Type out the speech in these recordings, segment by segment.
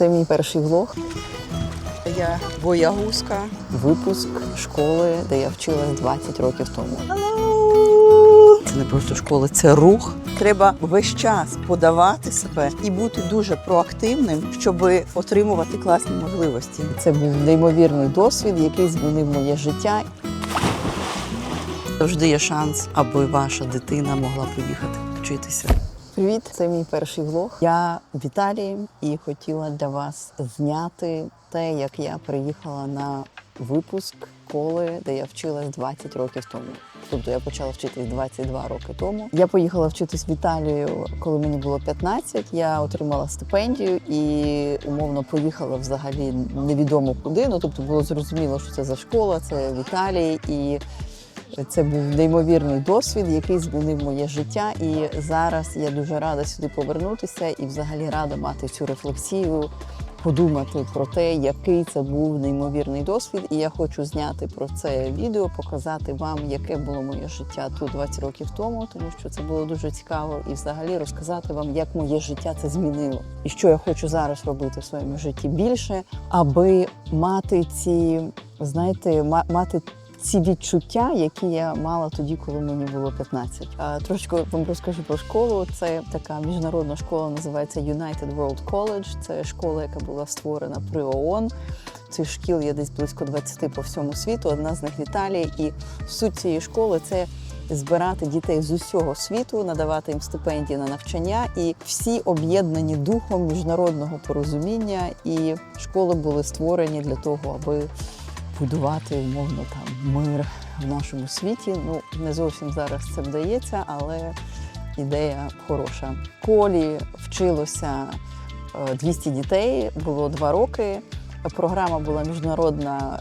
Це мій перший влог. Я боягузка. Випуск школи, де я вчилась 20 років тому. Це не просто школа, це рух. Треба весь час подавати себе і бути дуже проактивним, щоб отримувати класні можливості. Це був неймовірний досвід, який змінив моє життя. Завжди є шанс, аби ваша дитина могла поїхати вчитися. Привіт, це мій перший влог. Я в і хотіла для вас зняти те, як я приїхала на випуск школи, де я вчилась 20 років тому. Тобто я почала вчитись 22 роки тому. Я поїхала вчитись в Італію, коли мені було 15. Я отримала стипендію і умовно поїхала взагалі невідомо куди. Ну тобто було зрозуміло, що це за школа, це в Італії і. Це був неймовірний досвід, який змінив моє життя. І зараз я дуже рада сюди повернутися і взагалі рада мати цю рефлексію, подумати про те, який це був неймовірний досвід. І я хочу зняти про це відео, показати вам, яке було моє життя тут 20 років тому, тому що це було дуже цікаво, і взагалі розказати вам, як моє життя це змінило, і що я хочу зараз робити в своєму житті більше, аби мати ці, знаєте, ма- мати ці відчуття, які я мала тоді, коли мені було 15. А, трошки вам розкажу про школу. Це така міжнародна школа, називається United World College. Це школа, яка була створена при ООН. Цих шкіл є десь близько 20 по всьому світу. Одна з них в Італії. І суть цієї школи це збирати дітей з усього світу, надавати їм стипендії на навчання, і всі об'єднані духом міжнародного порозуміння. І школи були створені для того, аби будувати умовно там мир в нашому світі. Ну не зовсім зараз це вдається, але ідея хороша. В школі вчилося е, 200 дітей, було два роки. Програма була міжнародна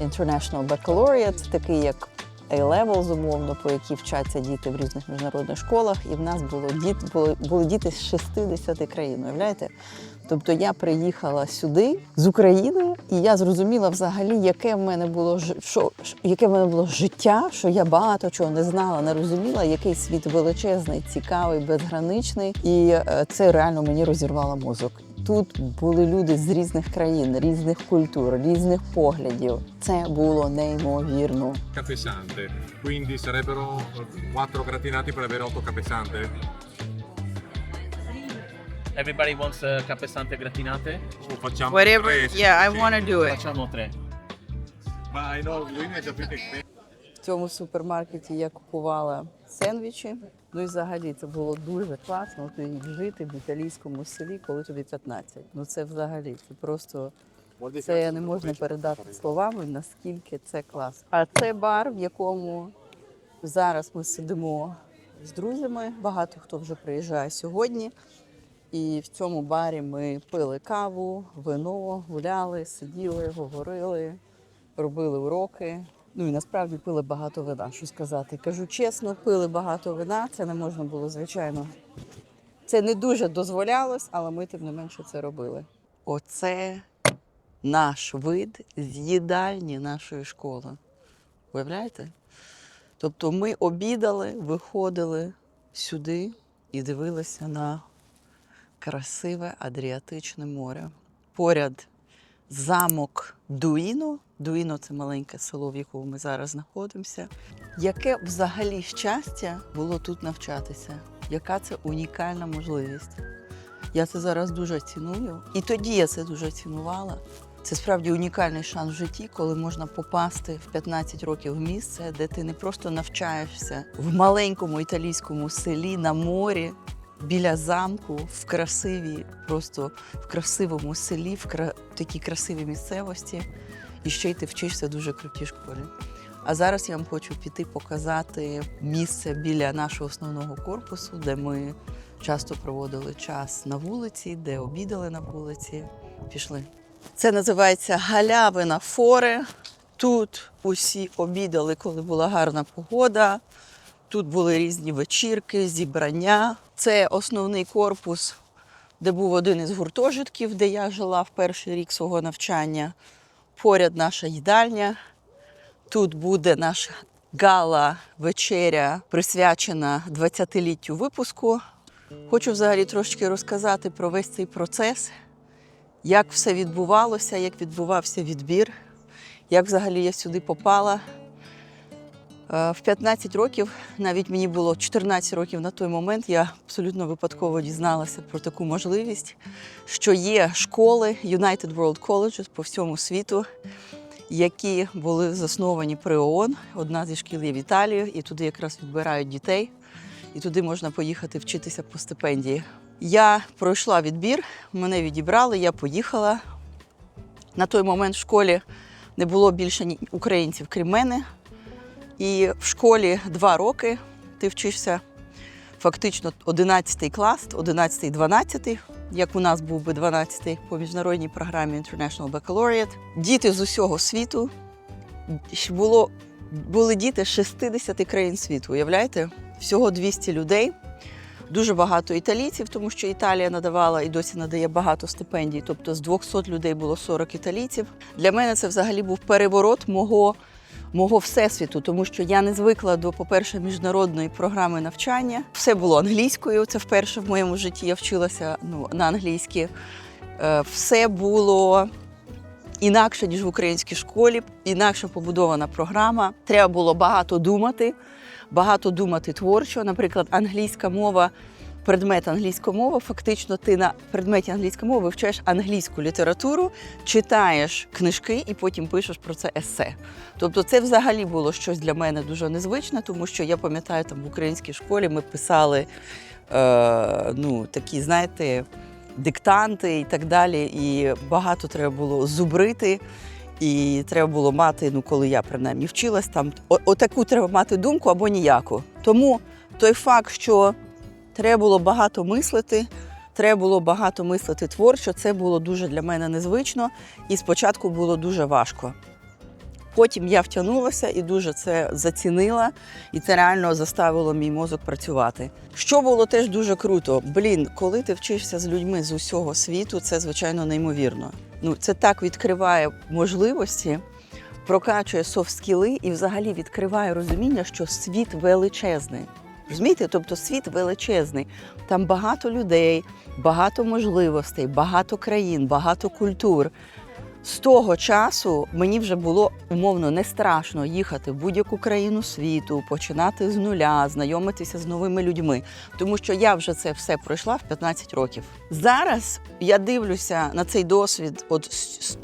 е, International Baccalaureate, такий як A-Levels, умовно, по якій вчаться діти в різних міжнародних школах. І в нас було діт, були, були діти з 60 країн. Уявляєте? Тобто я приїхала сюди з України, і я зрозуміла взагалі, яке в мене було що, яке в мене було життя, що я багато чого не знала, не розуміла, який світ величезний, цікавий, безграничний. І е, це реально мені розірвало мозок. Тут були люди з різних країн, різних культур, різних поглядів. Це було неймовірно. capesante, quindi sarebbero 4 gratinati per avere 8 capesante. Everybody wants uh, capesante gratinate? O facciamo Whatever, tre, yeah, I want to do it. Facciamo tre. Ma no, lui ne ha già più che В цьому супермаркеті я купувала сендвічі. Ну і взагалі це було дуже класно тут жити в італійському селі, коли тобі 15. Ну це взагалі це просто це не можна передати словами, наскільки це класно. А це бар, в якому зараз ми сидимо з друзями. Багато хто вже приїжджає сьогодні. І в цьому барі ми пили каву, вино, гуляли, сиділи, говорили, робили уроки. Ну і насправді пили багато вина, що сказати. Кажу чесно, пили багато вина. Це не можна було, звичайно. Це не дуже дозволялось, але ми тим не менше це робили. Оце наш вид з їдальні нашої школи. Уявляєте? Тобто ми обідали, виходили сюди і дивилися на красиве Адріатичне море. Поряд замок Дуїно. Дуїно це маленьке село, в якому ми зараз знаходимося. Яке взагалі щастя було тут навчатися? Яка це унікальна можливість? Я це зараз дуже ціную. І тоді я це дуже цінувала. Це справді унікальний шанс в житті, коли можна попасти в 15 років в місце, де ти не просто навчаєшся в маленькому італійському селі на морі, біля замку, в красивій, просто в красивому селі, в кра... такій красивій місцевості, і ще й ти вчишся дуже крутій школі. А зараз я вам хочу піти показати місце біля нашого основного корпусу, де ми часто проводили час на вулиці, де обідали на вулиці. Пішли. Це називається галявина форе. Тут усі обідали, коли була гарна погода. Тут були різні вечірки, зібрання. Це основний корпус, де був один із гуртожитків, де я жила в перший рік свого навчання. Поряд наша їдальня. Тут буде наша гала вечеря, присвячена 20-літтю випуску. Хочу взагалі трошки розказати про весь цей процес, як все відбувалося, як відбувався відбір, як взагалі я сюди попала. Е, В 15 років, навіть мені було 14 років на той момент, я абсолютно випадково дізналася про таку можливість, що є школи United World Colleges по всьому світу, які були засновані при ООН. Одна зі шкіл є в Італії, і туди якраз відбирають дітей, і туди можна поїхати вчитися по стипендії. Я пройшла відбір, мене відібрали, я поїхала. На той момент в школі не було більше ні українців, крім мене. І в школі два роки ти вчишся фактично 11 клас, 11 12 як у нас був би 12 по міжнародній програмі International Baccalaureate. Діти з усього світу. Було, були діти з 60 країн світу, уявляєте? Всього 200 людей. Дуже багато італійців, тому що Італія надавала і досі надає багато стипендій. Тобто з 200 людей було 40 італійців. Для мене це взагалі був переворот мого, мого всесвіту, тому що я не звикла до, по-перше, міжнародної програми навчання. Все було англійською. Це вперше в моєму житті я вчилася ну, на англійській. Е, Все було інакше, ніж в українській школі, інакше побудована програма. Треба було багато думати, багато думати творчо. Наприклад, англійська мова, предмет англійська мова. Фактично, ти на предметі англійської мови вивчаєш англійську літературу, читаєш книжки і потім пишеш про це есе. Тобто, це взагалі було щось для мене дуже незвичне, тому що я пам'ятаю, там в українській школі ми писали е, ну, такі, знаєте, диктанти і так далі. І багато треба було зубрити. І треба було мати, ну коли я принаймні вчилась, там отаку треба мати думку або ніяку. Тому той факт, що треба було багато мислити, треба було багато мислити творчо, це було дуже для мене незвично, і спочатку було дуже важко. Потім я втягнулася і дуже це зацінила, і це реально заставило мій мозок працювати. Що було теж дуже круто. Блін, коли ти вчишся з людьми з усього світу, це звичайно неймовірно. Ну це так відкриває можливості, прокачує софт-скіли і взагалі відкриває розуміння, що світ величезний. Розумієте? Тобто світ величезний. Там багато людей, багато можливостей, багато країн, багато культур. З того часу мені вже було умовно не страшно їхати в будь-яку країну світу, починати з нуля, знайомитися з новими людьми, тому що я вже це все пройшла в 15 років. Зараз я дивлюся на цей досвід, от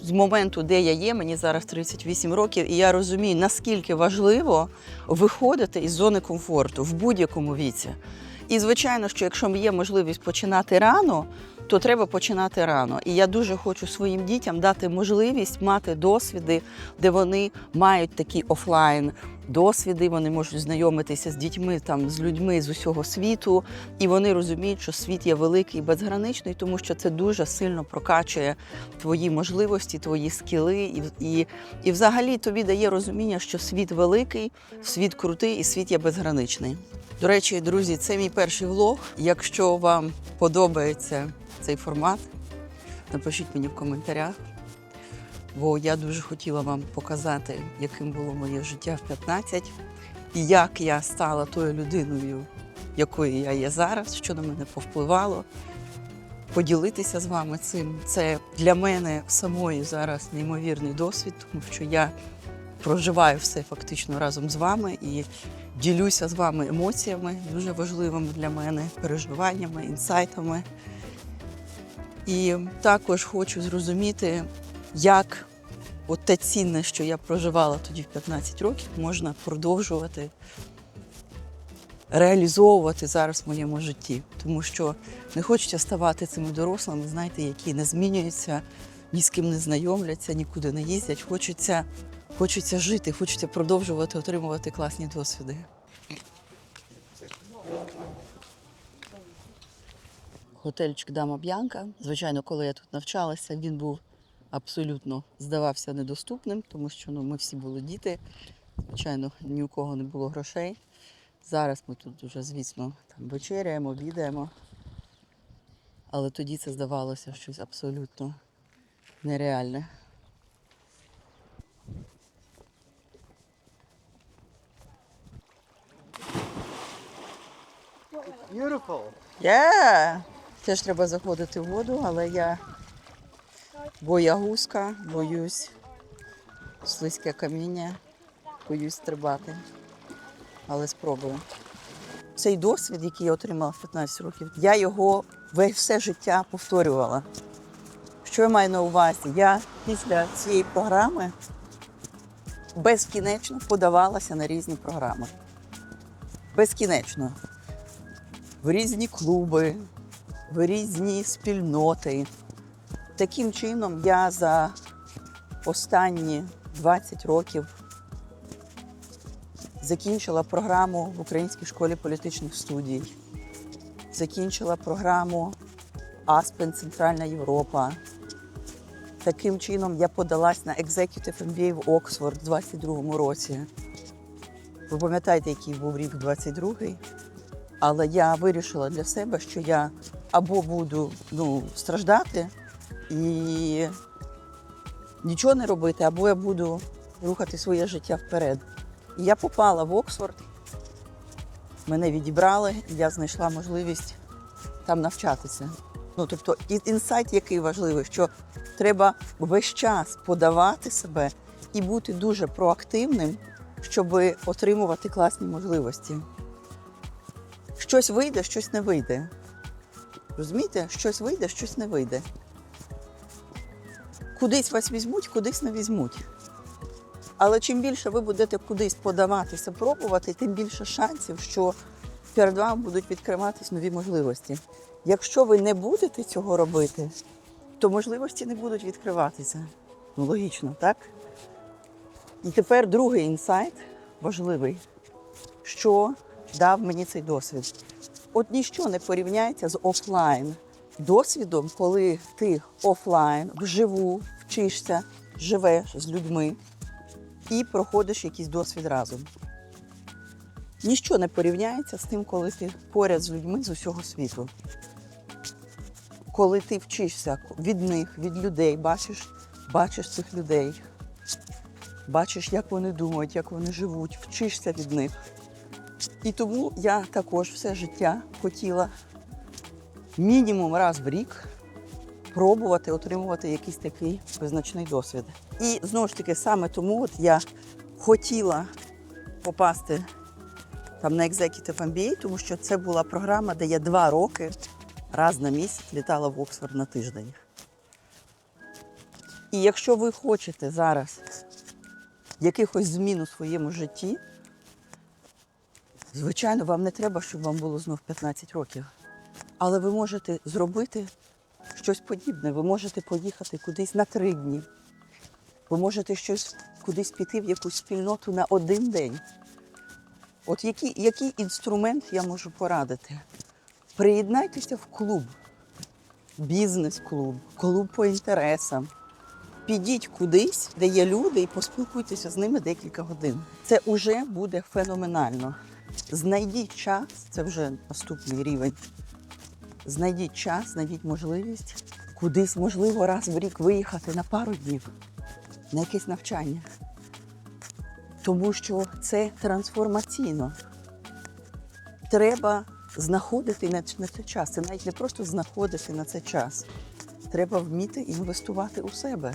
з, моменту, де я є, мені зараз 38 років, і я розумію, наскільки важливо виходити із зони комфорту в будь-якому віці. І звичайно, що якщо є можливість починати рано, то треба починати рано. І я дуже хочу своїм дітям дати можливість мати досвіди, де вони мають такі офлайн досвіди, вони можуть знайомитися з дітьми, там з людьми з усього світу, і вони розуміють, що світ є великий і безграничний, тому що це дуже сильно прокачує твої можливості, твої скіли, і, і, і взагалі тобі дає розуміння, що світ великий, світ крутий і світ є безграничний. До речі, друзі, це мій перший влог. Якщо вам подобається цей формат, напишіть мені в коментарях. Бо я дуже хотіла вам показати, яким було моє життя в 15 і як я стала тою людиною, якою я є зараз, що на мене повпливало. Поділитися з вами цим. Це для мене самої зараз неймовірний досвід, тому що я проживаю все фактично разом з вами і ділюся з вами емоціями, дуже важливими для мене, переживаннями, інсайтами. І також хочу зрозуміти, як от те цінне, що я проживала тоді в 15 років, можна продовжувати реалізовувати зараз в моєму житті. Тому що не хочеться ставати цими дорослими, знаєте, які не змінюються, ні з ким не знайомляться, нікуди не їздять. Хочеться, хочеться жити, хочеться продовжувати отримувати класні досвіди. Готельчик Дама Б'янка. Звичайно, коли я тут навчалася, він був абсолютно здавався недоступним, тому що ну, ми всі були діти. Звичайно, ні у кого не було грошей. Зараз ми тут вже, звісно, там вечеряємо, обідаємо. Але тоді це здавалося щось абсолютно нереальне. Beautiful. Yeah. Теж треба заходити в воду, але я боягузка, боюсь слизьке каміння, боюсь стрибати. Але спробую. Цей досвід, який я отримала в 15 років, я його все життя повторювала. Що я маю на увазі? Я після цієї програми безкінечно подавалася на різні програми. Безкінечно. В різні клуби, в різні спільноти. Таким чином я за останні 20 років закінчила програму в Українській школі політичних студій, закінчила програму Аспен Центральна Європа. Таким чином я подалась на Executive MBA в Оксфорд у 22-му році. Ви пам'ятаєте, який був рік 22-й? Але я вирішила для себе, що я або буду ну, страждати і нічого не робити, або я буду рухати своє життя вперед. І я попала в Оксфорд, мене відібрали, я знайшла можливість там навчатися. Ну, тобто, інсайт, який важливий, що треба весь час подавати себе і бути дуже проактивним, щоб отримувати класні можливості. Щось вийде, щось не вийде. Розумієте, щось вийде, щось не вийде. Кудись вас візьмуть, кудись не візьмуть. Але чим більше ви будете кудись подаватися, пробувати, тим більше шансів, що перед вами будуть відкриватись нові можливості. Якщо ви не будете цього робити, то можливості не будуть відкриватися. Ну, логічно, так? І тепер другий інсайт важливий, що дав мені цей досвід. От ніщо не порівняється з офлайн досвідом, коли ти офлайн вживу вчишся, живеш з людьми і проходиш якийсь досвід разом. Ніщо не порівняється з тим, коли ти поряд з людьми з усього світу. Коли ти вчишся від них, від людей, бачиш, бачиш цих людей, бачиш, як вони думають, як вони живуть, вчишся від них. І тому я також все життя хотіла мінімум раз в рік пробувати отримувати якийсь такий визначний досвід. І знову ж таки, саме тому от я хотіла попасти там на Executive MBA, тому що це була програма, де я два роки раз на місяць літала в Оксфорд на тиждень. І якщо ви хочете зараз якихось змін у своєму житті, звичайно, вам не треба, щоб вам було знов 15 років. Але ви можете зробити щось подібне. Ви можете поїхати кудись на три дні. Ви можете щось кудись піти в якусь спільноту на один день. От який, який інструмент я можу порадити? Приєднайтеся в клуб, бізнес-клуб, клуб по інтересам. Підіть кудись, де є люди, і поспілкуйтеся з ними декілька годин. Це вже буде феноменально. Знайдіть час, це вже наступний рівень. Знайдіть час, знайдіть можливість кудись, можливо, раз в рік виїхати на пару днів на якесь навчання. Тому що це трансформаційно. Треба знаходити на, на це час. Це навіть не просто знаходити на це час. Треба вміти інвестувати у себе.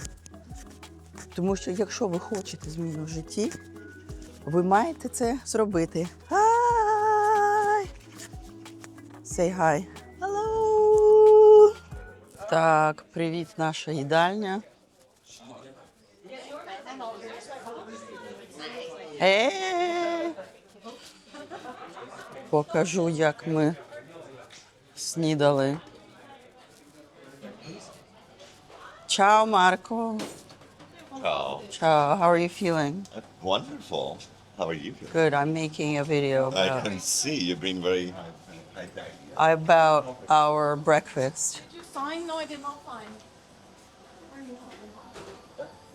Тому що якщо ви хочете зміну в житті, ви маєте це зробити. Hi! Say hi. Hello! Так, привіт, наша їдальня. Е! Покажу, як ми снідали. Чао, Марко. Ciao. Ciao, how are you feeling? Wonderful. How are you? feeling? Good, I'm making a video I can see you've been very. about our breakfast. Did you sign? No, I did not sign.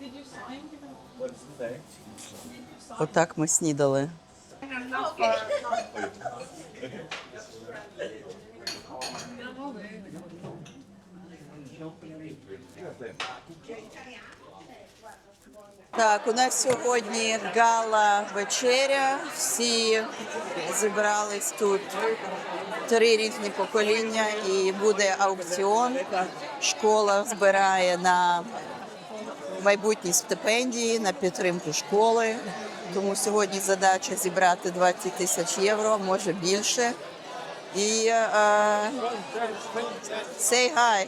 Did you sign? Отак ми снідали. Так, у нас сьогодні гала вечеря. Всі зібрались тут три різні покоління, і буде аукціон. Школа збирає на майбутні стипендії, на підтримку школи. Тому сьогодні задача зібрати 20 тисяч євро, може більше. І е, say hi.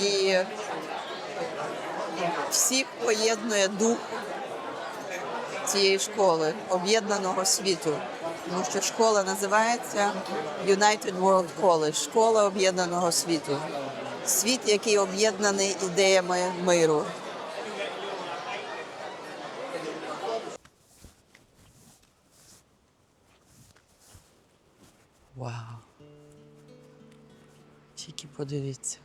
І всіх поєднує дух цієї школи, об'єднаного світу. Тому що школа називається United World College, школа об'єднаного світу. Світ, який об'єднаний ідеями миру. Вау. Тільки подивіться.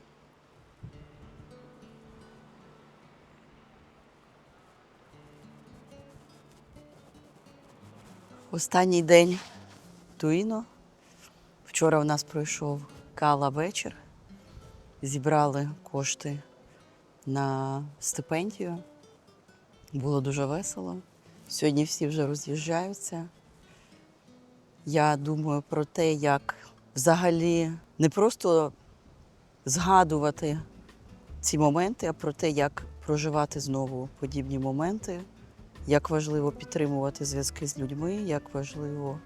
Останній день Туїно. Вчора у нас пройшов кала вечір. Зібрали кошти на стипендію. Було дуже весело. Сьогодні всі вже роз'їжджаються. Я думаю про те, як взагалі не просто згадувати ці моменти, а про те, як проживати знову подібні моменти, як важливо підтримувати зв'язки з людьми, як важливо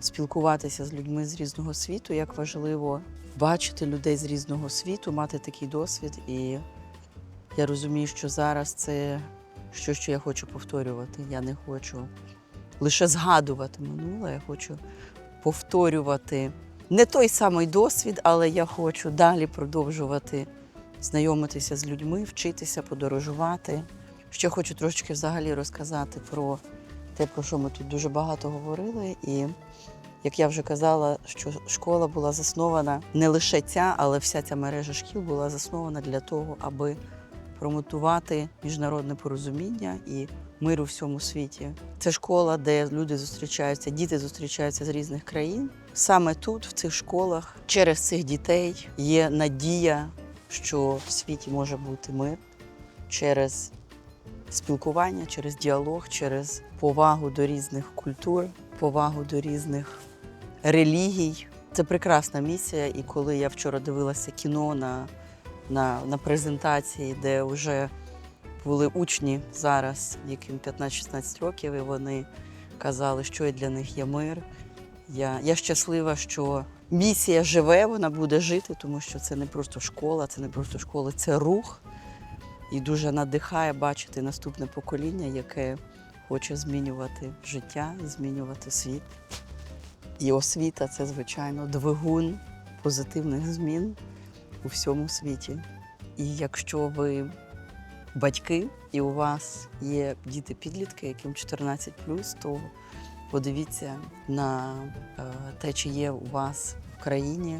спілкуватися з людьми з різного світу, як важливо бачити людей з різного світу, мати такий досвід. І я розумію, що зараз це щось, що я хочу повторювати. Я не хочу лише згадувати минуле, я хочу повторювати не той самий досвід, але я хочу далі продовжувати знайомитися з людьми, вчитися, подорожувати. Ще хочу трошечки взагалі розказати про те, про що ми тут дуже багато говорили. І як я вже казала, що школа була заснована не лише ця, але вся ця мережа шкіл була заснована для того, аби промотувати міжнародне порозуміння і мир у всьому світі. Це школа, де люди зустрічаються, діти зустрічаються з різних країн. Саме тут, в цих школах, через цих дітей є надія, що в світі може бути мир через спілкування, через діалог, через повагу до різних культур, повагу до різних релігій. Це прекрасна місія. І коли я вчора дивилася кіно на, на, на презентації, де вже були учні зараз, яким 15-16 років, і вони казали, що для них є мир. Я, я щаслива, що місія живе, вона буде жити, тому що це не просто школа, це не просто школа, це рух. І дуже надихає бачити наступне покоління, яке хоче змінювати життя, змінювати світ. І освіта це, звичайно, двигун позитивних змін у всьому світі. І якщо ви батьки і у вас є діти-підлітки, яким 14 то подивіться на е, те, чи є у вас в країні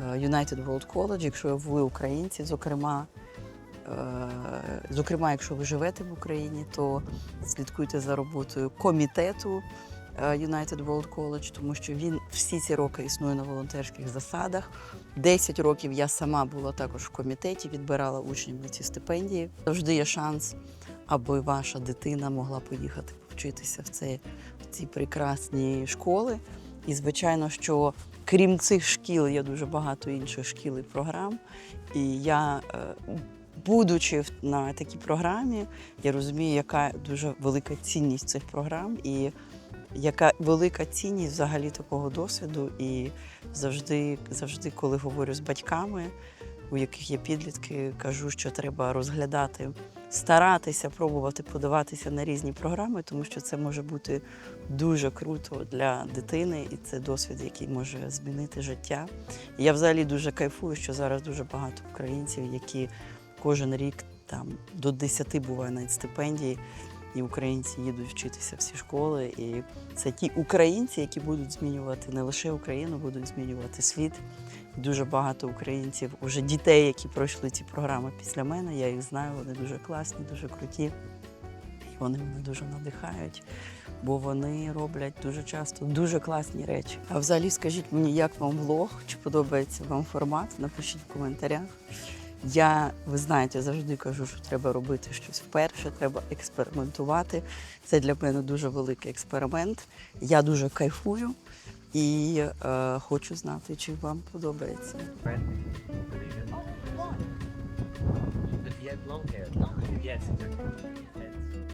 е, United World College, якщо ви українці, зокрема. Е, Зокрема, якщо ви живете в Україні, то слідкуйте за роботою комітету е, United World College, тому що він всі ці роки існує на волонтерських засадах. Десять років я сама була також в комітеті, відбирала учнів на ці стипендії. Завжди є шанс, аби ваша дитина могла поїхати повчитися в, це, в ці прекрасні школи. І, звичайно, що крім цих шкіл, є дуже багато інших шкіл і програм. І я, е, будучи на такій програмі, я розумію, яка дуже велика цінність цих програм і яка велика цінність взагалі такого досвіду. І завжди, завжди, коли говорю з батьками, у яких є підлітки, кажу, що треба розглядати, старатися, пробувати подаватися на різні програми, тому що це може бути дуже круто для дитини, і це досвід, який може змінити життя. Я взагалі дуже кайфую, що зараз дуже багато українців, які кожен рік там до 10 буває навіть стипендії, і українці їдуть вчитися всі школи. І це ті українці, які будуть змінювати не лише Україну, будуть змінювати світ. Дуже багато українців, уже дітей, які пройшли ці програми після мене. Я їх знаю, вони дуже класні, дуже круті. І вони мене дуже надихають, бо вони роблять дуже часто дуже класні речі. А взагалі скажіть мені, як вам влог, чи подобається вам формат? Напишіть в коментарях. Я, ви знаєте, завжди кажу, що треба робити щось вперше, треба експериментувати. Це для мене дуже великий експеримент. Я дуже кайфую і е, хочу знати, чи вам подобається. Yes, exactly.